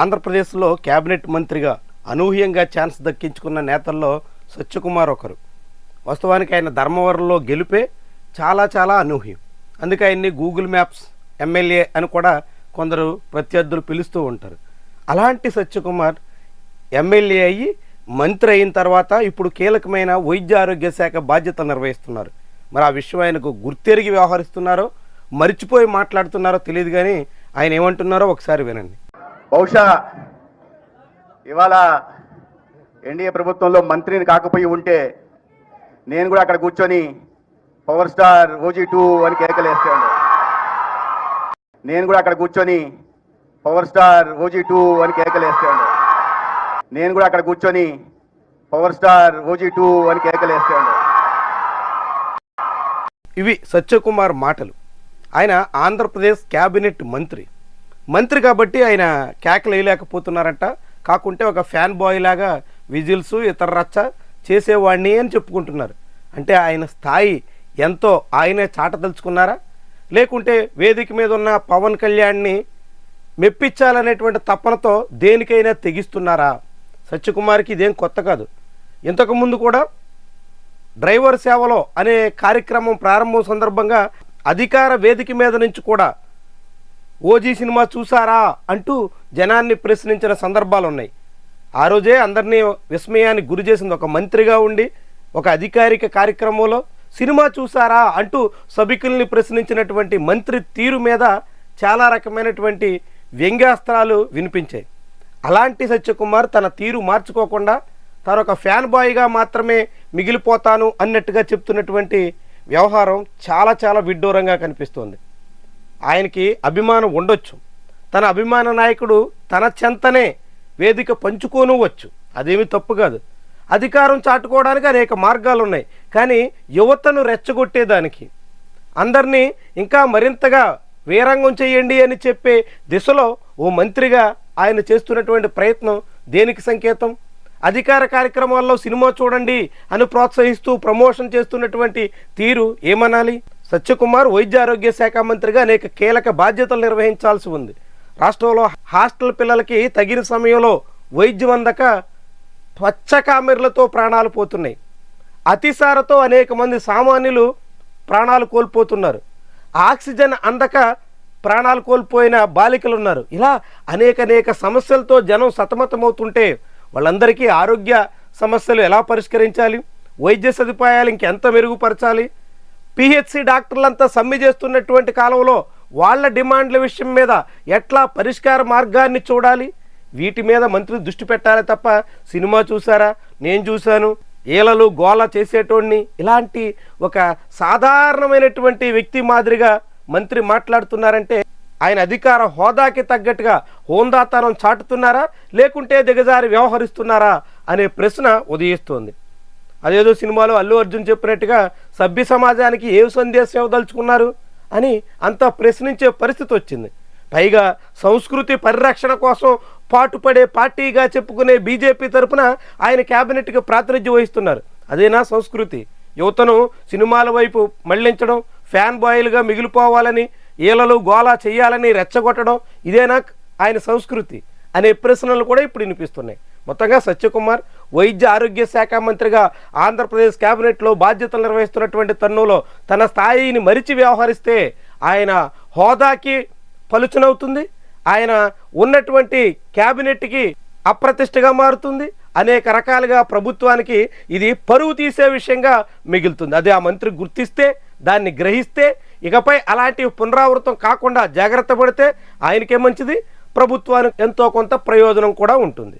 ఆంధ్రప్రదేశ్లో కేబినెట్ మంత్రిగా అనూహ్యంగా ఛాన్స్ దక్కించుకున్న నేతల్లో సత్యకుమార్ ఒకరు. వాస్తవానికి ఆయన ధర్మవరంలో గెలిపే చాలా చాలా అనూహ్యం. అందుకే ఆయన్ని గూగుల్ మ్యాప్స్ ఎమ్మెల్యే అని కూడా కొందరు ప్రత్యర్థులు పిలుస్తూ ఉంటారు. అలాంటి సత్యకుమార్ ఎమ్మెల్యే అయ్యి మంత్రి అయిన తర్వాత ఇప్పుడు కీలకమైన వైద్య ఆరోగ్య శాఖ బాధ్యతలు నిర్వహిస్తున్నారు. మరి ఆ విషయం ఆయనకు గుర్తెరిగి వ్యవహరిస్తున్నారో మరిచిపోయి మాట్లాడుతున్నారో తెలియదు కానీ ఆయన ఏమంటున్నారో ఒకసారి వినండి. బహుశా ఇవాళ ఎన్డీఏ ప్రభుత్వంలో మంత్రిని కాకపోయి ఉంటే నేను కూడా అక్కడ కూర్చొని పవర్ స్టార్ ఓజీ టూ అని కేకలేస్తాను నేను కూడా అక్కడ కూర్చొని పవర్ స్టార్ ఓజీ టూ అని కేకలేస్తాను నేను కూడా అక్కడ కూర్చొని పవర్ స్టార్ ఓజీ టూ అని కేకలేస్తాను ఇవి సత్యకుమార్ మాటలు. ఆయన ఆంధ్రప్రదేశ్ క్యాబినెట్ మంత్రి. మంత్రి కాబట్టి ఆయన కేకలు వేయలేకపోతున్నారట. కాకుంటే ఒక ఫ్యాన్ బాయ్ లాగా విజిల్స్ ఇతర రచ్చ చేసేవాడిని అని చెప్పుకుంటున్నారు. అంటే ఆయన స్థాయి ఎంతో ఆయనే చాటదలుచుకున్నారా లేకుంటే వేదిక మీద ఉన్న పవన్ కళ్యాణ్ని మెప్పించాలనేటువంటి తపనతో దేనికైనా తెగిస్తున్నారా? సత్యకుమార్కి ఇదేం కొత్త కాదు. ఇంతకుముందు కూడా డ్రైవర్ సేవలో అనే కార్యక్రమం ప్రారంభం సందర్భంగా అధికార వేదిక మీద నుంచి కూడా ఓజీ సినిమా చూసారా అంటూ జనాన్ని ప్రశ్నించిన సందర్భాలు ఉన్నాయి ఆ రోజే అందరినీ విస్మయానికి గురి చేసింది ఒక మంత్రిగా ఉండి ఒక అధికారిక కార్యక్రమంలో సినిమా చూసారా అంటూ సభికుల్ని ప్రశ్నించినటువంటి మంత్రి తీరు మీద చాలా రకమైనటువంటి వ్యంగ్యాస్త్రాలు వినిపించాయి. అలాంటి సత్యకుమార్ తన తీరు మార్చుకోకుండా తను ఒక ఫ్యాన్ బాయ్గా మాత్రమే మిగిలిపోతాను అన్నట్టుగా చెప్తున్నటువంటి వ్యవహారం చాలా చాలా విడ్డూరంగా కనిపిస్తోంది. ఆయనకి అభిమానం ఉండొచ్చు. తన అభిమాన నాయకుడు తన చెంతనే వేదిక పంచుకోను వచ్చు అదేమీ తప్పు కాదు. అధికారం చాటుకోవడానికి అనేక మార్గాలు ఉన్నాయి కానీ యువతను రెచ్చగొట్టేదానికి అందరినీ ఇంకా మరింతగా వీరంగం చేయండి అని చెప్పే దిశలో ఓ మంత్రిగా ఆయన చేస్తున్నటువంటి ప్రయత్నం దేనికి సంకేతం? అధికార కార్యక్రమాల్లో సినిమా చూడండి అని ప్రోత్సహిస్తూ ప్రమోషన్ చేస్తున్నటువంటి తీరు ఏమనాలి? సత్యకుమార్ వైద్య ఆరోగ్య శాఖ మంత్రిగా అనేక కీలక బాధ్యతలు నిర్వహించాల్సి ఉంది. రాష్ట్రంలో హాస్టల్ పిల్లలకి తగిన సమయంలో వైద్యం అందక పచ్చ కామెర్లతో ప్రాణాలు పోతున్నాయి. అతిసారతో అనేక మంది సామాన్యులు ప్రాణాలు కోల్పోతున్నారు. ఆక్సిజన్ అందక ప్రాణాలు కోల్పోయిన బాలికలు ఉన్నారు ఇలా అనేక అనేక సమస్యలతో జనం సతమతమవుతుంటే వాళ్ళందరికీ ఆరోగ్య సమస్యలు ఎలా పరిష్కరించాలి? వైద్య సదుపాయాలు ఇంకెంత మెరుగుపరచాలి? పిహెచ్సి డాక్టర్లంతా సమ్మె చేస్తున్నటువంటి కాలంలో వాళ్ళ డిమాండ్ల విషయం మీద ఎట్లా పరిష్కార మార్గాన్ని చూడాలి? వీటి మీద మంత్రులు దృష్టి పెట్టాలి తప్ప సినిమా చూసారా నేను చూశాను. ఈలలు గోల చేసేటోడిని ఇలాంటి ఒక సాధారణమైనటువంటి వ్యక్తి మాదిరిగా మంత్రి మాట్లాడుతున్నారంటే ఆయన అధికార హోదాకి తగ్గట్టుగా హోందాతనం చాటుతున్నారా? లేకుంటే దిగజారి వ్యవహరిస్తున్నారా? అనే ప్రశ్న ఉదయిస్తోంది. అదేదో సినిమాలో అల్లు అర్జున్ చెప్పినట్టుగా సభ్య సమాజానికి ఏ సందేశం ఇవ్వదలుచుకున్నారు అని అంతా ప్రశ్నించే పరిస్థితి వచ్చింది. పైగా సంస్కృతి పరిరక్షణ కోసం పాటుపడే పార్టీగా చెప్పుకునే బీజేపీ తరపున ఆయన క్యాబినెట్కి ప్రాతినిధ్యం వహిస్తున్నారు. అదేనా సంస్కృతి? యువతను సినిమాల వైపు మళ్ళించడం ఫ్యాన్ బాయ్లుగా మిగిలిపోవాలని ఈలలు గోలా చేయాలని రెచ్చగొట్టడం ఇదేనా ఆయన సంస్కృతి? అనే ప్రశ్నలు కూడా ఇప్పుడు వినిపిస్తున్నాయి. మొత్తంగా సత్యకుమార్ వైద్య ఆరోగ్య శాఖ మంత్రిగా ఆంధ్రప్రదేశ్ కేబినెట్లో బాధ్యతలు నిర్వహిస్తున్నటువంటి తన్నులో తన స్థాయిని మరిచి వ్యవహరిస్తే ఆయన హోదాకి పలుచునవుతుంది. ఆయన ఉన్నటువంటి క్యాబినెట్కి అప్రతిష్టగా మారుతుంది. అనేక రకాలుగా ప్రభుత్వానికి ఇది పరువు తీసే విషయంగా మిగులుతుంది. అది ఆ మంత్రి గుర్తిస్తే దాన్ని గ్రహిస్తే ఇకపై అలాంటి పునరావృతం కాకుండా జాగ్రత్త పడితే ఆయనకే మంచిది. ప్రభుత్వానికి ఎంతో కొంత ప్రయోజనం కూడా ఉంటుంది.